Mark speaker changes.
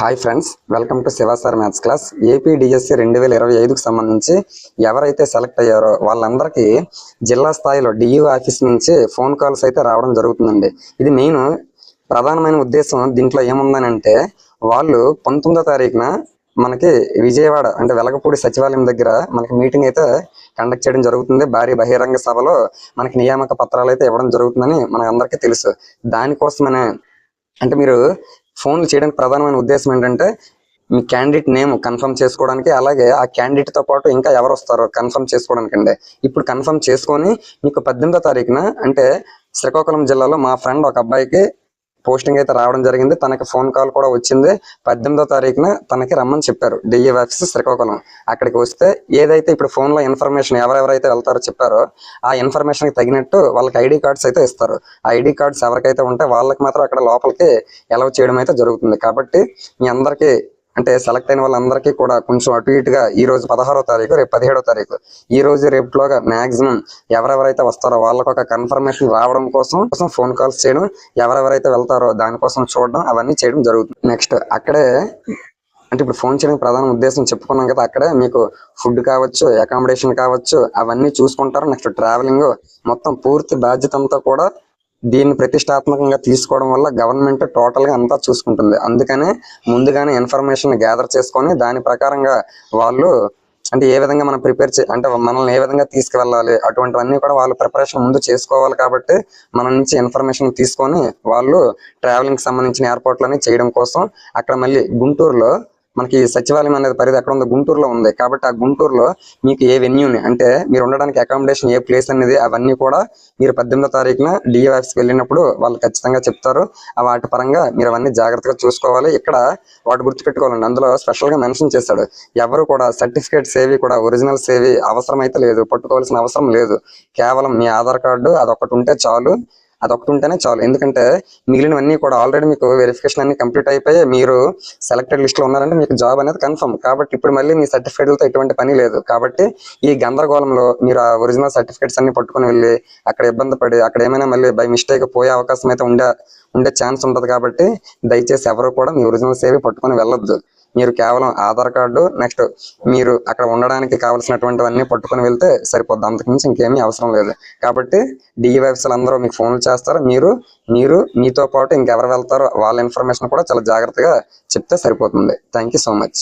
Speaker 1: Hi friends welcome to Shiva sir maths class AP DSC రెండు వేల ఇరవై ఐదుకు సంబంధించి ఎవరైతే సెలెక్ట్ అయ్యారో వాళ్ళందరికీ జిల్లా స్థాయిలో డియూ ఆఫీస్ నుంచి ఫోన్ కాల్స్ అయితే రావడం జరుగుతుందండి. ఇది మెయిన్ ప్రధానమైన ఉద్దేశం. దీంట్లో ఏముందని అంటే వాళ్ళు పంతొమ్మిదో తారీఖున మనకి విజయవాడ అంటే వెలగపూడి సచివాలయం దగ్గర మనకి మీటింగ్ అయితే కండక్ట్ చేయడం జరుగుతుంది. భారీ బహిరంగ సభలో మనకి నియామక పత్రాలు అయితే ఇవ్వడం జరుగుతుందని మనకు అందరికీ తెలుసు. దానికోసమనే అంటే మీరు ఫోన్లు చేయడానికి ప్రధానమైన ఉద్దేశం ఏంటంటే మీ క్యాండిడేట్ నేమ్ కన్ఫర్మ్ చేసుకోవడానికి అలాగే ఆ క్యాండిడేట్తో పాటు ఇంకా ఎవరు వస్తారో కన్ఫర్మ్ చేసుకోవడానికి అండి ఇప్పుడు కన్ఫర్మ్ చేసుకొని మీకు పద్దెనిమిదో తారీఖున అంటే శ్రీకాకుళం జిల్లాలో మా ఫ్రెండ్ ఒక అబ్బాయికి పోస్టింగ్ అయితే రావడం జరిగింది. తనకి ఫోన్ కాల్ కూడా వచ్చింది. పద్దెనిమిదో తారీఖున తనకి రమ్మని చెప్పారు. డిఏ శ్రీకాకుళం. అక్కడికి వస్తే ఏదైతే ఇప్పుడు ఫోన్లో ఇన్ఫర్మేషన్ ఎవరెవరైతే వెళ్తారో చెప్పారో ఆ ఇన్ఫర్మేషన్కి తగినట్టు వాళ్ళకి ఐడి కార్డ్స్ అయితే ఇస్తారు. ఆ ఐడి కార్డ్స్ ఎవరికైతే ఉంటే వాళ్ళకి మాత్రం అక్కడ లోపలికి అలౌ చేయడం అయితే జరుగుతుంది. కాబట్టి మీ అందరికీ అంటే సెలెక్ట్ అయిన వాళ్ళందరికీ కూడా కొంచెం అటు ఇటుగా ఈ రోజు పదహారో తారీఖు రేపు పదిహేడో తారీఖు. ఈ రోజు రేపులోగా మాక్సిమం ఎవరెవరైతే వస్తారో వాళ్ళకి ఒక కన్ఫర్మేషన్ రావడం కోసం కోసం ఫోన్ కాల్స్ చేయడం ఎవరెవరైతే వెళ్తారో దానికోసం చూడడం అవన్నీ చేయడం జరుగుతుంది. నెక్స్ట్ అక్కడే అంటే ఇప్పుడు ఫోన్ చేయడానికి ప్రధాన ఉద్దేశం చెప్పుకున్నాం కదా అక్కడే మీకు ఫుడ్ కావచ్చు అకామిడేషన్ కావచ్చు అవన్నీ చూసుకుంటారు. నెక్స్ట్ ట్రావెలింగ్ మొత్తం పూర్తి బాధ్యత అంతా కూడా దీన్ని ప్రతిష్టాత్మకంగా తీసుకోవడం వల్ల గవర్నమెంట్ టోటల్గా అంతా చూసుకుంటుంది. అందుకనే ముందుగానే ఇన్ఫర్మేషన్ గ్యాదర్ చేసుకొని దాని ప్రకారంగా వాళ్ళు అంటే ఏ విధంగా మనం ప్రిపేర్ చే అంటే మనల్ని ఏ విధంగా తీసుకువెళ్ళాలి అటువంటివన్నీ కూడా వాళ్ళు ప్రిపరేషన్ ముందు చేసుకోవాలి కాబట్టి మన నుంచి ఇన్ఫర్మేషన్ తీసుకొని వాళ్ళు ట్రావెలింగ్ సంబంధించిన ఏర్పాట్లన్నీ చేయడం కోసం అక్కడ మళ్ళీ గుంటూరులో మనకి సచివాలయం అనేది పరిధి ఎక్కడ ఉందో గుంటూరులో ఉంది. కాబట్టి ఆ గుంటూరులో మీకు ఏ వెన్యూని అంటే మీరు ఉండడానికి అకామిడేషన్ ఏ ప్లేస్ అనేది అవన్నీ కూడా మీరు పద్దెనిమిదో తారీఖున డిఏ ఆఫీస్కి వెళ్ళినప్పుడు వాళ్ళు ఖచ్చితంగా చెప్తారు. ఆ వాటి పరంగా మీరు అవన్నీ జాగ్రత్తగా చూసుకోవాలి. ఇక్కడ వాటి గుర్తుపెట్టుకోవాలండి. అందులో స్పెషల్గా మెన్షన్ చేశాడు. ఎవరు కూడా సర్టిఫికేట్స్ ఏవి కూడా ఒరిజినల్స్ ఏవి అవసరం అయితే లేదు. పట్టుకోవాల్సిన అవసరం లేదు. కేవలం మీ ఆధార్ కార్డు అదొకటి ఉంటే చాలు. అదొకటి ఉంటేనే చాలు. ఎందుకంటే మిగిలినవన్నీ కూడా ఆల్రెడీ మీకు వెరిఫికేషన్ అన్ని కంప్లీట్ అయిపోయి మీరు సెలెక్టెడ్ లిస్ట్లో ఉన్నారంటే మీకు జాబ్ అనేది కన్ఫర్మ్ కాబట్టి ఇప్పుడు మళ్ళీ మీ సర్టిఫికేట్లతో ఎటువంటి పని లేదు. కాబట్టి ఈ గందరగోళంలో మీరు ఆ ఒరిజినల్ సర్టిఫికేట్స్ అన్ని పట్టుకొని వెళ్ళి అక్కడ ఇబ్బంది పడి అక్కడ ఏమైనా మళ్ళీ బై మిస్టేక్ పోయే అవకాశం అయితే ఉండే ఉండే ఛాన్స్ ఉంటది కాబట్టి దయచేసి ఎవరు కూడా మీ ఒరిజినల్స్ ఏవి పట్టుకొని వెళ్ళొద్దు. మీరు కేవలం ఆధార్ కార్డు నెక్స్ట్ మీరు అక్కడ ఉండడానికి కావాల్సినటువంటివన్నీ పట్టుకొని వెళ్తే సరిపోద్ది. అంతకుమించి ఇంకేమీ అవసరం లేదు. కాబట్టి డిఈ వెబ్సైట్ అందరూ మీకు ఫోన్లు చేస్తారు. మీరు మీరు మీతో పాటు ఇంకెవరు వెళ్తారో వాళ్ళ ఇన్ఫర్మేషన్ కూడా చాలా జాగ్రత్తగా చెప్తే సరిపోతుంది. Thank so much